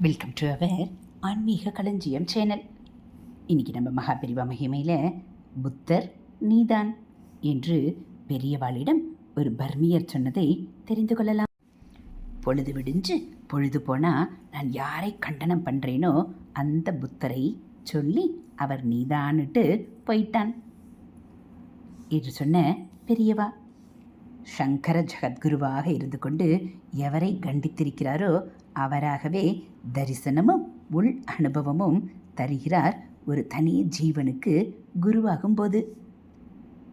Welcome to our ஆன்மீக களஞ்சியம் channel இன்றைக்கி நம்ம மகாபெரிவா மகிமையில் புத்தர் நீதான் என்று பெரியவாளிடம் ஒரு பர்மியர் சொன்னதை தெரிந்து கொள்ளலாம். பொழுது விடிஞ்சு பொழுது போனால் நான் யாரை கண்டனம் பண்ணுறேனோ அந்த புத்தரை சொல்லி அவர் நீதான்னுட்டு போயிட்டான் என்று சொன்ன பெரியவா. சங்கர ஜகத்குருவாக இருந்து கொண்டு எவரை கண்டித்திருக்கிறாரோ அவராகவே தரிசனமும் உள் அனுபவமும் தருகிறார் ஒரு தனி ஜீவனுக்கு குருவாகும் போது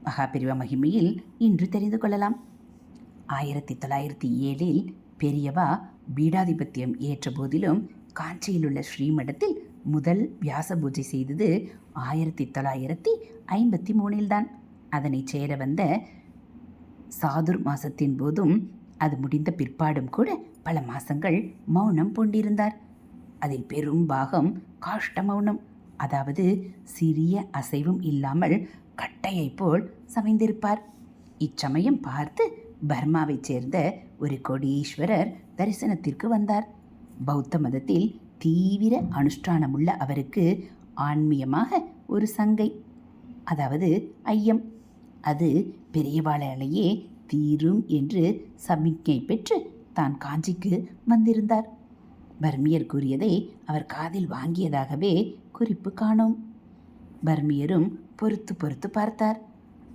மகாபெரிவா மகிமையில் இன்று தெரிந்து கொள்ளலாம். ஆயிரத்தி தொள்ளாயிரத்தி ஏழில் பெரியவா பீடாதிபத்தியம் ஏற்ற போதிலும் காஞ்சியில் உள்ள ஸ்ரீமடத்தில் முதல் வியாச பூஜை செய்தது ஆயிரத்தி தொள்ளாயிரத்தி ஐம்பத்தி மூணில்தான் அதனை சேர வந்த சாதுர் மாசத்தின் போதும் அது முடிந்த பிற்பாடும் கூட பல மாசங்கள் மௌனம் பூண்டிருந்தார். அதில் பெரும் பாகம் காஷ்ட மௌனம். அதாவது சிறிய அசைவும் இல்லாமல் கட்டையைப் போல் சமைந்திருப்பார். இச்சமயம் பார்த்து பர்மாவைச் சேர்ந்த ஒரு கொடீஸ்வரர் தரிசனத்திற்கு வந்தார். பௌத்த மதத்தில் தீவிர அனுஷ்டானமுள்ள அவருக்கு ஆன்மீகமாக ஒரு சங்கை அதாவது ஐயம். அது பெரியவாளாலேயே தீரும் என்று சமிக்ஞை பெற்று தான் காஞ்சிக்கு வந்திருந்தார். பர்மியர் கூறியதை அவர் காதில் வாங்கியதாகவே குறிப்பு காணோம். பர்மியரும் பொறுத்து பொறுத்து பார்த்தார்.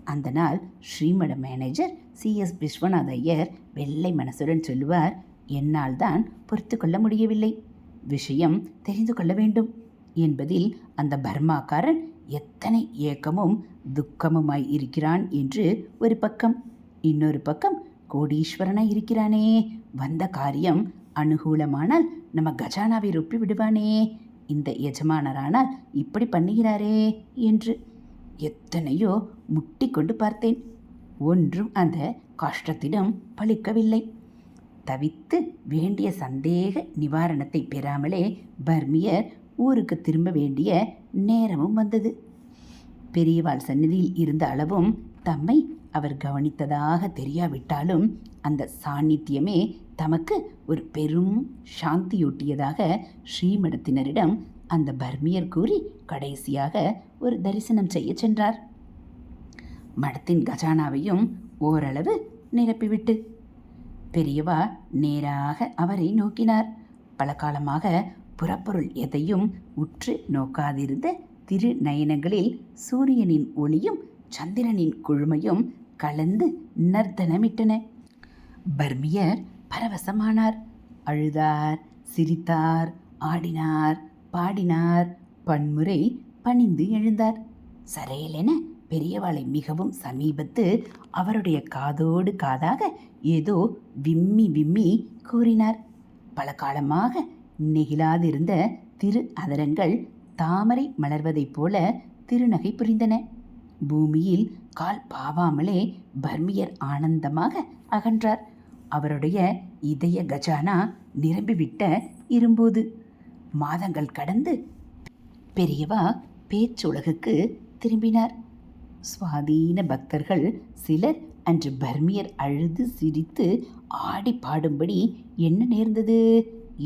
அந்த நாள் Srimata manager C. S. Viswanatha Iyer வெள்ளை மனசுடன் சொல்லுவார் என்னால் தான் பொறுத்து கொள்ள முடியவில்லை. விஷயம் தெரிந்து கொள்ள வேண்டும். என்பதில் அந்த பர்மாக்காரன் எத்தனை ஏக்கமும் துக்கமுமாய் இருக்கிறான் என்று ஒரு பக்கம் இன்னொரு பக்கம் கோடீஸ்வரனாக இருக்கிறானே. வந்த காரியம் அனுகூலமானால் நம்ம கஜானாவை ரொப்பி விடுவானே. இந்த எஜமானரானால் இப்படி பண்ணுகிறாரே என்று எத்தனையோ முட்டி கொண்டு பார்த்தேன். ஒன்றும் அந்த கஷ்டத்திடம் பழிக்கவில்லை. தவித்து வேண்டிய சந்தேக நிவாரணத்தை பெறாமலே பர்மியர் ஊருக்கு திரும்ப வேண்டிய நேரமும் வந்தது. பெரியவாள் சந்நிதியில் இருந்த அளவும் தம்மை அவர் கவனித்ததாக தெரியாவிட்டாலும் அந்த சாநித்தியமே தமக்கு ஒரு பெரும் சாந்தியூட்டியதாக ஸ்ரீமடத்தினரிடம் அந்த பர்மியர் கூறி கடைசியாக ஒரு தரிசனம் செய்ய சென்றார். மடத்தின் கஜானாவையும் ஓரளவு நிரப்பிவிட்டு பெரியவா நேராக அவரை நோக்கினார். பல காலமாக புறப்பொருள் எதையும் உற்று நோக்காதிருந்த திரு நயனங்களில் சூரியனின் ஒளியும் சந்திரனின் குழுமையும் கலந்து நர்த்தனமிட்டன பர்மியர் பரவசமானார். அழுதார் சிரித்தார் ஆடினார் பாடினார். பன்முறை பணிந்து எழுந்தார். சரையலென பெரியவாளை மிகவும் சமீபத்து அவருடைய காதோடு காதாக ஏதோ விம்மி விம்மி கூறினார். பல காலமாக நெகிழாதிருந்த திரு அதரங்கள் தாமரை மலர்வதைப் போல திருநகை புரிந்தன. பூமியில் கால் பாவாமலே பர்மியர் ஆனந்தமாக அகன்றார். அவருடைய இதய கஜானா நிரம்பிவிட்ட இரும்போது மாதங்கள் கடந்து பெரியவா பேச்சுலகுக்கு திரும்பினார். சுவாதீன பக்தர்கள் சிலர் அன்று பர்மியர் அழுது சிரித்து ஆடி பாடும்படி என்ன நேர்ந்தது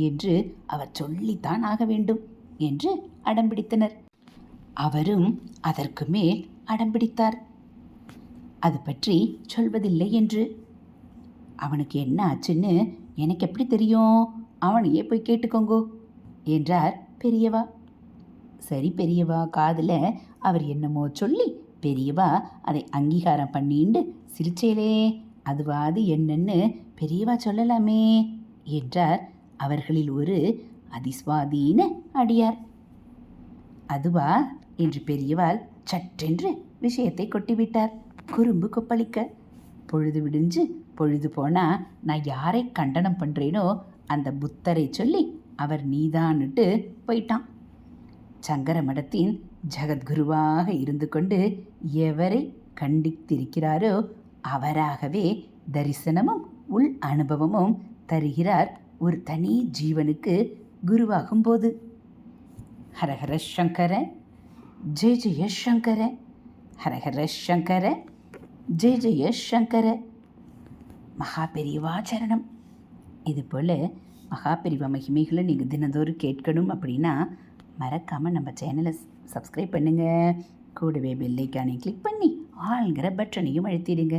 என்று அவர் சொல்லித்தான் ஆக வேண்டும் என்று அடம்பிடித்தனர் அவரும் அதற்கு மேல் அடம்பிடித்தார் அது பற்றி சொல்வதில்லை என்று. அவனுக்கு என்ன ஆச்சுன்னு எனக்கு எப்படி தெரியும்? அவனையே போய் கேட்டுக்கோங்கோ என்றார் பெரியவா. சரி பெரியவா காதில் அவர் என்னமோ சொல்லி பெரியவா அதை அங்கீகாரம் பண்ணிண்டு சிரிச்சேலே அதுவாது என்னன்னு பெரியவா சொல்லலாமே என்றார். அவர்களில் ஒரு அதிஸ்வாதீன அடியார். அதுவா? என்று பெரியவாள் சற்றென்று விஷயத்தை கொட்டிவிட்டார். குறும்பு கொப்பளிக்க. பொழுது விடிஞ்சு பொழுது போனால் நான் யாரை கண்டனம் பண்ணுறேனோ அந்த புத்தரை சொல்லி அவர் நீதான்னுட்டு போயிட்டான். சங்கர மடத்தின் ஜகத்குருவாக இருந்து கொண்டு எவரை கண்டித்திருக்கிறாரோ அவராகவே தரிசனமும் உள் அனுபவமும் தருகிறார் ஒரு தனி ஜீவனுக்கு குருவாகும் போது. ஹரஹர சங்கர ஜெய் ஜெய சங்கர. ஹரஹர சங்கர. ஜெய் ஜெய சங்கர. மகா பெரியவாச்சரணம் இதுபோல் மகாபிரிவா மகிமைகளை நீங்கள் தினந்தோறும் கேட்கணும் அப்படின்னா மறக்காமல் நம்ம சேனலை சப்ஸ்கிரைப் பண்ணுங்கள் கூடவே பெல்லைக்கானையும் கிளிக் பண்ணி ஆளுங்கிற பட்டனையும் அழுத்திடுங்க.